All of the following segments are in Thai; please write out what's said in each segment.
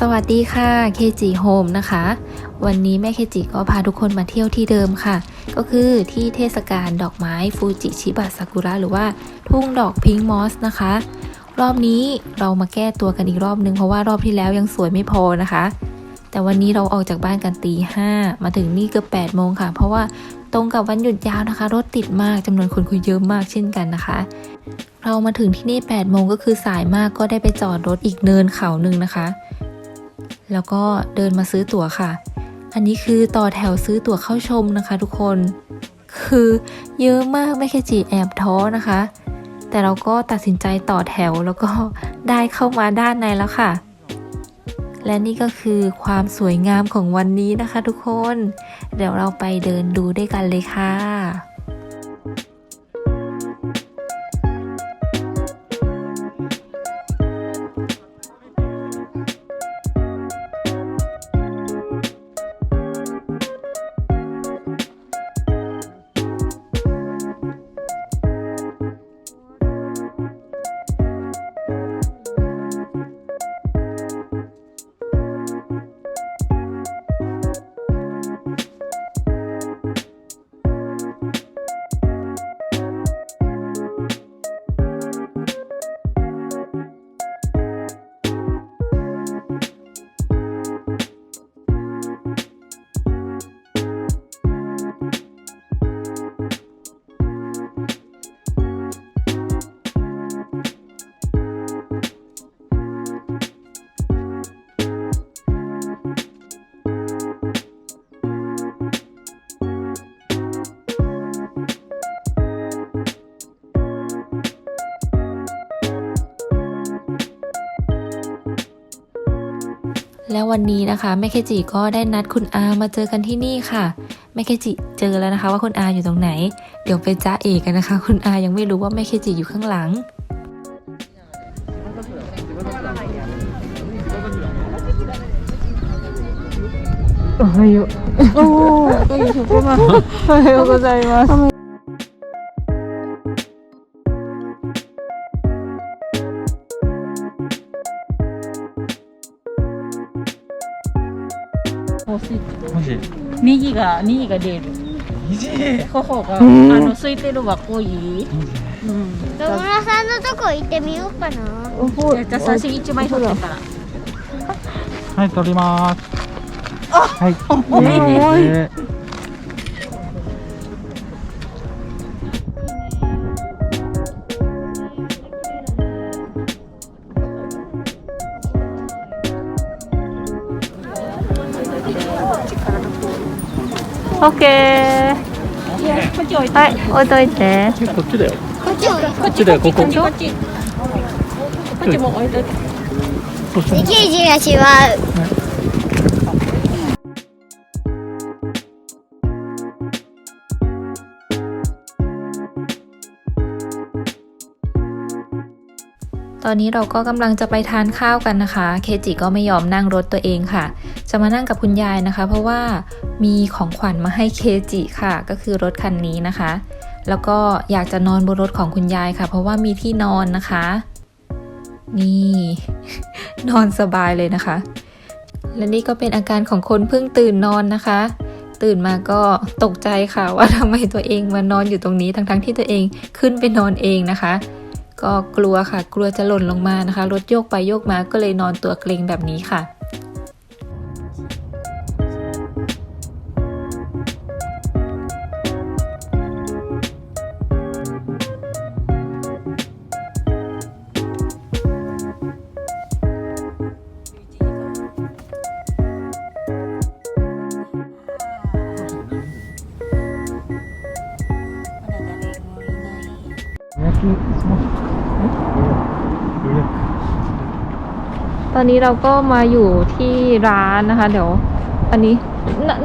สวัสดีค่ะเคจิโฮมนะคะ วันนี้แม่เคจิก็พาทุกคนมาเที่ยวที่เดิมค่ะ ก็คือที่เทศกาลดอกไม้ฟูจิชิบะซากุระหรือว่าทุ่งดอกพิงค์มอสนะคะ รอบนี้เรามาแก้ตัวกันอีกรอบนึง เพราะว่ารอบที่แล้วยังสวยไม่พอนะคะ แต่วันนี้เราออกจากบ้านกันตีห้ามาถึงนี่เกือบ8โมงค่ะ เพราะว่าตรงกับวันหยุดยาวนะคะ รถติดมากจำนวนคนคุยเยอะมากเช่นกันนะคะเรามาถึงที่นี่8โมงก็คือสายมากก็ได้ไปจอดรถอีกเนินเขาหนึ่งนะคะ แล้วก็เดินมาซื้อตั๋วค่ะ อันนี้คือต่อแถวซื้อตั๋วเข้าชมนะคะ ทุกคน คือเยอะมากไม่แค่จีแอบท้อนะคะ แต่เราก็ตัดสินใจต่อแถวแล้วก็ได้เข้ามาด้านในแล้วค่ะ และนี่ก็คือความสวยงามของวันนี้นะคะ ทุกคน เดี๋ยวเราไปเดินดูด้วยกันเลยค่ะ แล้ววันนี้นะคะแม่เคจิก็ได้นัดคุณอามาเจอกันที่นี่ค่ะแม่เคจิเจอแล้วนะคะ ว่าคุณอาอยู่ตรงไหน เดี๋ยวไปจ้าเอกกันนะคะ คุณอายังไม่รู้ว่าแม่เคจิอยู่ข้างหลัง おはよう。おお、いいそこまで。おはようございます。 しい。もしネギがネギが出る虹頬が、うん。あの空いてるは濃い、うん、野村さんのとこ行ってみようかな。じゃあ写真一枚撮ってから。はい撮ります。はい。重いオッケー。こっち置いて、はい、置いといて。こっちだよこっちを。こっちだよこここっち？こっちこっちも置いといてで、ケージがしまう。 ตอนนี้เราก็กำลังจะไปทานข้าวกันนะคะ เคจิก็ไม่ยอมนั่งรถตัวเองค่ะ จะมานั่งกับคุณยายนะคะ เพราะว่ามีของขวัญมาให้เคจิค่ะ ก็คือรถคันนี้นะคะ แล้วก็อยากจะนอนบนรถของคุณยายค่ะ เพราะว่ามีที่นอนนะคะ นี่ นอนสบายเลยนะคะ และนี่ก็เป็นอาการของคนเพิ่งตื่นนอนนะคะ ตื่นมาก็ตกใจค่ะว่าทำไมตัวเองมานอนอยู่ตรงนี้ทั้งๆที่ตัวเองขึ้นไปนอนเองนะคะ ก็กลัวค่ะ กลัวจะหล่นลงมานะคะ รถโยกไปโยกมาก็เลยนอนตัวเกรงแบบนี้ค่ะ ตอนนี้เราก็มาอยู่ที่ร้านนะคะ เดี๋ยว อันนี้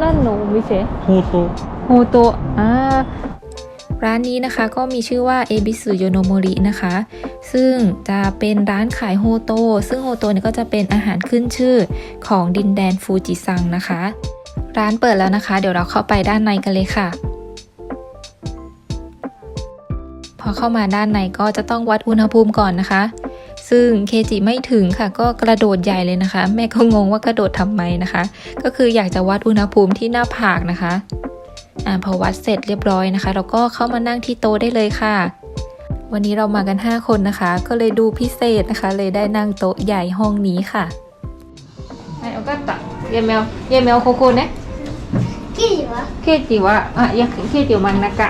นั่นหนูมิเชโฮโตโฮโตอ่าร้านนี้นะคะก็มีชื่อว่าเอบิสุโยโนโมรินะคะ ซึ่งจะเป็นร้านขายโฮโต ซึ่งโฮโตเนี่ยก็จะเป็นอาหารขึ้นชื่อของดินแดนฟูจิซังนะคะ ร้านเปิดแล้วนะคะ เดี๋ยวเราเข้าไปด้านในกันเลยค่ะ อเข้ามาด้านในก็จะต้องวัดอุณหภูมิก่อนนะคะ ซึ่งเคจิไม่ถึงค่ะ ก็กระโดดใหญ่เลยนะคะ แม่ก็งงว่ากระโดดทำไมนะคะ ก็คืออยากจะวัดอุณหภูมิที่หน้าผากนะคะอ่าพอวัดเสร็จเรียบร้อยนะคะ เราก็เข้ามานั่งที่โต๊ะได้เลยค่ะ วันนี้เรามากัน 5 คนนะคะ ก็เลยดูพิเศษนะคะ เลยได้นั่งโต๊ะใหญ่ห้องนี้ค่ะไอ้โอกาตะเยแมวเยเมวโคโคเนะเคจิวะเคจิวะอะเคจิวมังนากะ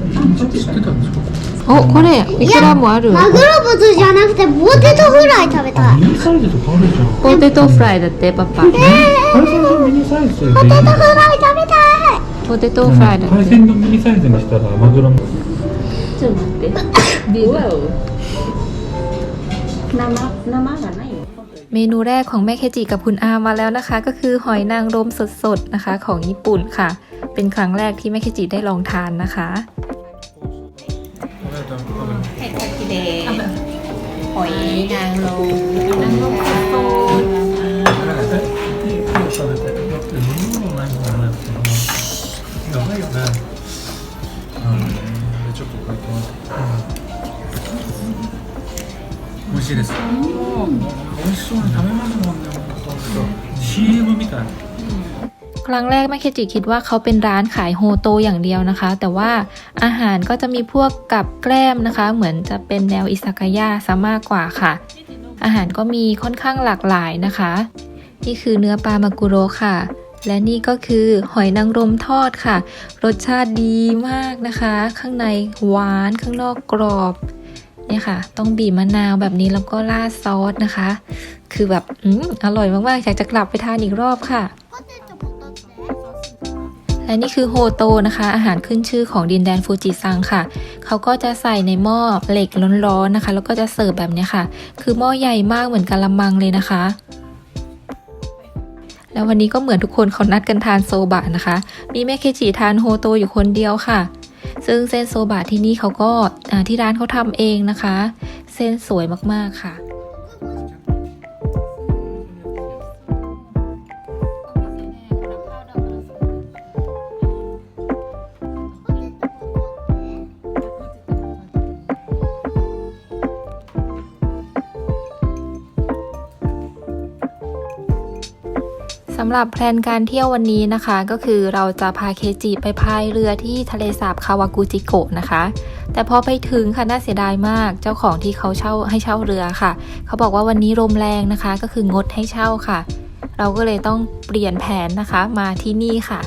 お、これ、いくらもある。マグロブツじゃなくてポテトフライ食べたいミニサイズとかあるじゃんポテトフライだって、パパ。海鮮丼ミニサイズでいいポテトフライ食べたいポテトフライだって。海鮮丼ミニサイズにしたらマグロもちょっと待ってビール生生がないよ เมนูแรกของแม่เคจิกับคุณอามาแล้วนะคะ ก็คือหอยนางรมสดๆนะคะ ของญี่ปุ่นค่ะ เป็นครั้งแรกที่แม่เคจิได้ลองทานนะคะ はいこっちでหอยนางรมนางรมสด やばいよねうんちょっとこれと美味しいです美味しそうに食べますもんね本当 CM みたい ค รั้งแรกแม่เคจิคิดว่าเขาเป็นร้านขายโฮโตอย่างเดียวนะคะ แต่ว่าอาหารก็จะมีพวกกับแกล้มนะคะ เหมือนจะเป็นแนวอิซากายะซะมากกว่าค่ะ อาหารก็มีค่อนข้างหลากหลายนะคะ นี่คือเนื้อปลามากุโรค่ะ และนี่ก็คือหอยนางรมทอดค่ะ รสชาติดีมากนะคะ ข้างในหวานข้างนอกกรอบเนี่ยค่ะ ต้องบีบมะนาวแบบนี้แล้วก็ราดซอสนะคะ คือแบบ อืมอร่อยมากๆอยากจะกลับไปทานอีกรอบค่ะ และนี่คือโฮโตนะคะ อาหารขึ้นชื่อของดินแดนฟูจิซังค่ะ เขาก็จะใส่ในหม้อเหล็กร้อนๆนะคะ แล้วก็จะเสิร์ฟแบบนี้ค่ะ คือหม้อใหญ่มากเหมือนกะละมังเลยนะคะ แล้ววันนี้ก็เหมือนทุกคนเขานัดกันทานโซบะนะคะ มีแม่เคจิทานโฮโตอยู่คนเดียวค่ะ ซึ่งเส้นโซบะที่นี่เขาก็ที่ร้านเขาทำเองนะคะ เส้นสวยมากๆค่ะำหรับแพลนการเที่ยววันนี้นะคะ ก็คือเราจะพาเคจิไปพายเรือที่ทะเลสาบคาวากุจิโกะนะคะ แต่พอไปถึงค่ะน่าเสียดายมาก เจ้าของที่เขาเช่าให้เช่าเรือค่ะ เขาบอกว่าวันนี้ลมแรงนะคะ ก็คืองดให้เช่าค่ะ เราก็เลยต้องเปลี่ยนแผนนะคะมาที่นี่ค่ะ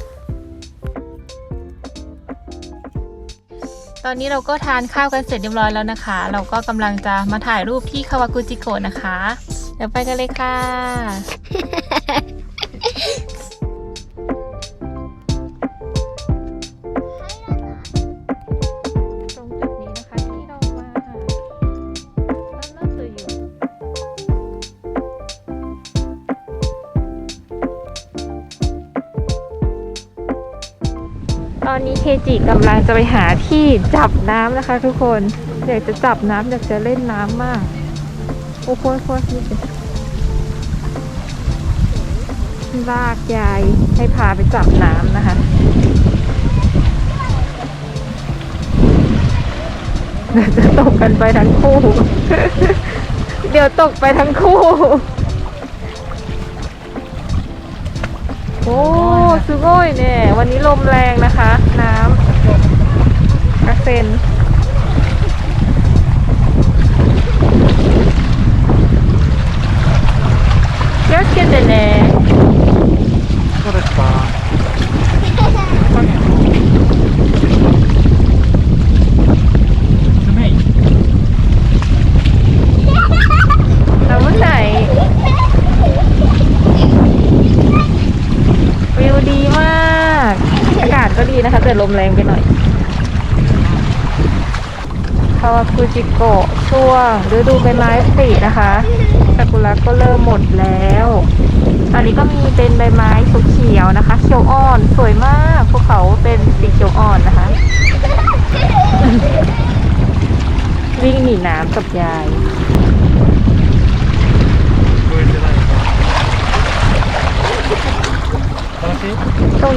ตอนนี้เราก็ทานข้าวกันเสร็จเรียบร้อยแล้วนะคะ เราก็กำลังจะมาถ่ายรูปที่คาวากุจิโกะนะคะ เดี๋ยวไปกันเลยค่ะ ตอนนี้เคจิกำลังจะไปหาที่จับน้ำนะคะ ทุกคน อยากจะจับน้ำอยากจะเล่นน้ำมาก โอ้โหโคตรนี่ลากยายให้พาไปจับน้ำนะคะ เดี๋ยวจะตกกันไปทั้งคู่ เดี๋ยวตกไปทั้งคู่ โอ้すごいเนี่ย วันนี้ลมแรงนะคะ น้ำกระเซ็น 気をつけてね。そうですか ลมแรงไปหน่อยคาวากุจิโกะช่วงฤดูใบไม้ผลินะคะซากุระก็เริ่มหมดแล้ว อันนี้ก็มีเป็นใบไม้เขียวๆนะคะ เขียวอ่อนสวยมากภูเขาเป็นสีเขียวอ่อนนะคะ วิ่งหนีน้ำกับยาย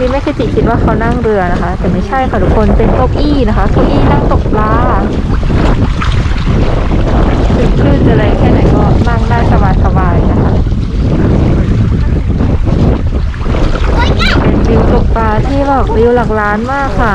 ตรงนี้ไม่คจิคิดว่าเขานั่งเรือนะคะ แต่ไม่ใช่ค่ะทุกคนเป็นเก้าอี้นะคะเก้าอี้นั่งตกปลาถึงคลื่นจะแรงแค่ไหนก็นั่งได้สบายๆนะคะเป็นวิวตกปลาที่แบบวิวหลักล้านมากค่ะ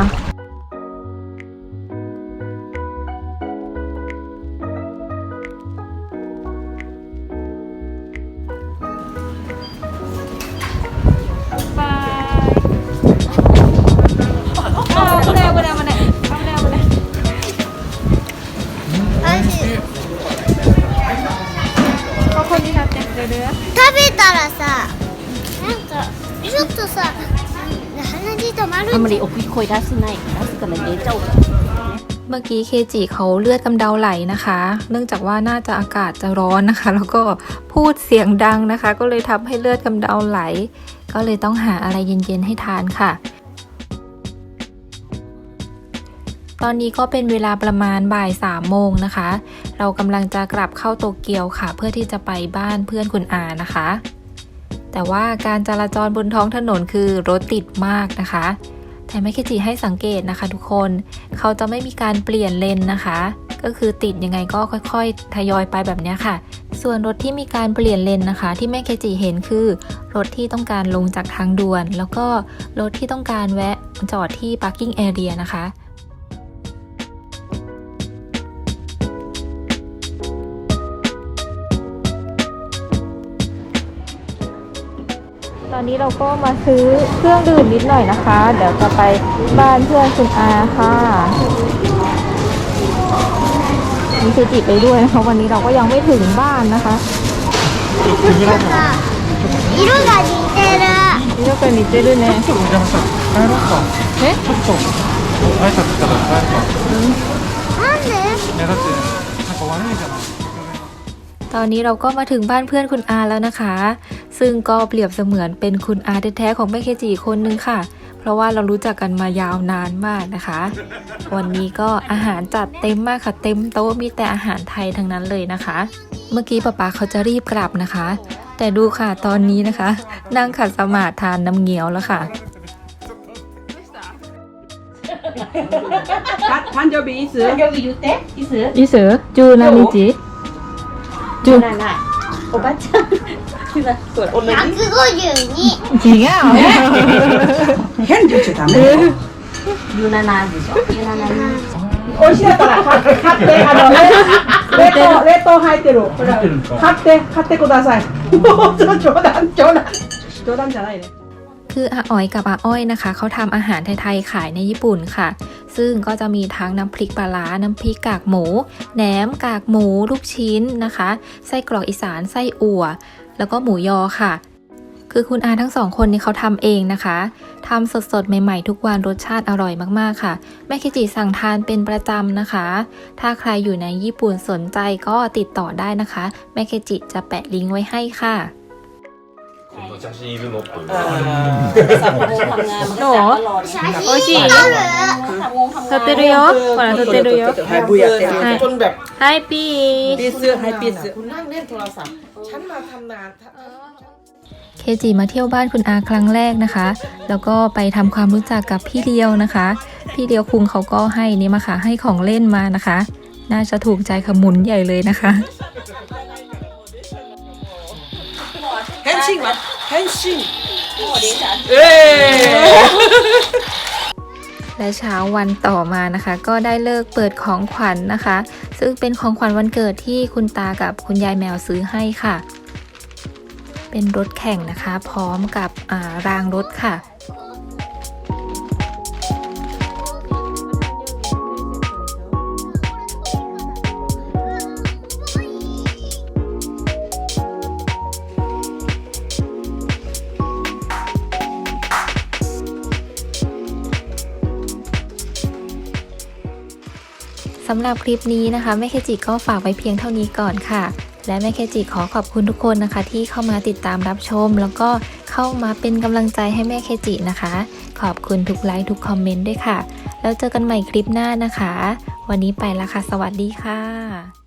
声出すない出すから出ちゃうから เมื่อกี้เคจิเขาเลือดกำเดาไหลนะคะ เนื่องจากว่าน่าจะอากาศจะร้อนนะคะ แล้วก็พูดเสียงดังนะคะ ก็เลยทำให้เลือดกำเดาไหล ก็เลยต้องหาอะไรเย็นๆให้ทานค่ะ ตอนนี้ก็เป็นเวลาประมาณบ่ายสามโมงนะคะ เรากำลังจะกลับเข้าโตเกียวค่ะ เพื่อที่จะไปบ้านเพื่อนคุณอานะคะ แต่ว่าการจราจรบนท้องถนนคือรถติดมากนะคะ แต่แม่เคจิให้สังเกตนะคะทุกคน เขาจะไม่มีการเปลี่ยนเลนนะคะ ก็คือติดยังไงก็ค่อยๆ ทยอยไปแบบนี้ค่ะ ส่วนรถที่มีการเปลี่ยนเลนนะคะ ที่แม่เคจิเห็นคือ รถที่ต้องการลงจากทางด่วน แล้วก็รถที่ต้องการแวะจอดที่ parking area นะคะ อนนี้เราก็มาซื้อเครื่องดื่มนิดหน่อยนะคะ เดี๋ยวจะไปบ้านเพื่อนคุณอาค่ะมีเคจิไปด้วยนะคะ วันนี้เราก็ยังไม่ถึงบ้านนะคะ さ色が似てる นี่ก็เป็นนิเจด้วยแน่ ちょっとお邪魔した帰ろうかえちょっと挨拶したから帰るかなんでいやだってなんか悪いじゃない ตอนนี้เราก็มาถึงบ้านเพื่อนคุณอาแล้วนะคะ ซึ่งก็เปรียบเสมือนเป็นคุณอาแท้ๆของแม่เคจีคนหนึ่งค่ะ เพราะว่าเรารู้จักกันมายาวนานมากนะคะ วันนี้ก็อาหารจัดเต็มมากค่ะเต็มโต๊ะมีแต่อาหารไทยทั้งนั้นเลยนะคะ เมื่อกี้ป้าป๋าเขาจะรีบกลับนะคะ แต่ดูค่ะตอนนี้นะคะ นั่งขัดสมาธิทานน้ำเงี้ยวแล้วค่ะ 반, 반접이 있 어. 여기 유대 있 어. อีเสือิเสอจูนานิจิจูนันน่าโอป้าจ๊짱 ないないおばちゃんほらほら同じ152 จริงอ่ะ 変に言っちゃダメ17でしょ17美味しいだから買って買ってあの冷冷凍冷凍入ってるほら入ってるんですか買って買ってくださいもうちょ冗談冗談冗談じゃないね คืออาอ๋อยกับอาอ้อยนะคะ เขาทำอาหารไทยๆขายในญี่ปุ่นค่ะ ซึ่งก็จะมีทั้งน้ำพริกปลาร้า น้ำพริกกากหมู แหนม กากหมู ลูกชิ้นนะคะ ไส้กรอกอีสาน ไส้อั่ว แล้วก็หมูยอค่ะ คือคุณอาทั้งสองคนนี่เขาทำเองนะคะทำสดๆ ใหม่ๆ ทุกวันรสชาติอร่อยมากๆค่ะ แม่คิจิสั่งทานเป็นประจำนะคะ ถ้าใครอยู่ในญี่ปุ่นสนใจก็ติดต่อได้นะคะ แม่คิจิจะแปะลิงก์ไว้ให้ค่ะโの写真。โอชิเธอเตるよほらเธอเตるよจนแบบはいピースปีเสื้อให้ปีเสื้อ คุณนั่งเล่นโทรศัพท์ ฉันมาทำงาน เคจิมาเที่ยวบ้านคุณอาครั้งแรกนะคะ แล้วก็ไปทำความรู้จักกับพี่เดียวนะคะ พี่เดียวคุงเขาก็ให้นี่มาค่ะ ให้ของเล่นมานะคะ น่าจะถูกใจขมุนใหญ่เลยนะคะ 変身は変身え และเช้าวันต่อมานะคะ ก็ได้เลิกเปิดของขวัญนะคะ ซึ่งเป็นของขวัญวันเกิดที่คุณตากับคุณยายแมวซื้อให้ค่ะ เป็นรถแข่งนะคะ พร้อมกับอ่ารางรถค่ะำหรับคลิปนี้นะคะแม่เคจิก็ฝากไว้เพียงเท่านี้ก่อนค่ะ และแม่เคจิขอขอบคุณทุกคนนะคะ ที่เข้ามาติดตามรับชม แล้วก็เข้ามาเป็นกำลังใจให้แม่เคจินะคะ ขอบคุณทุกไลค์ทุกคอมเมนต์ด้วยค่ะ แล้วเจอกันใหม่คลิปหน้านะคะ วันนี้ไปละค่ะ สวัสดีค่ะ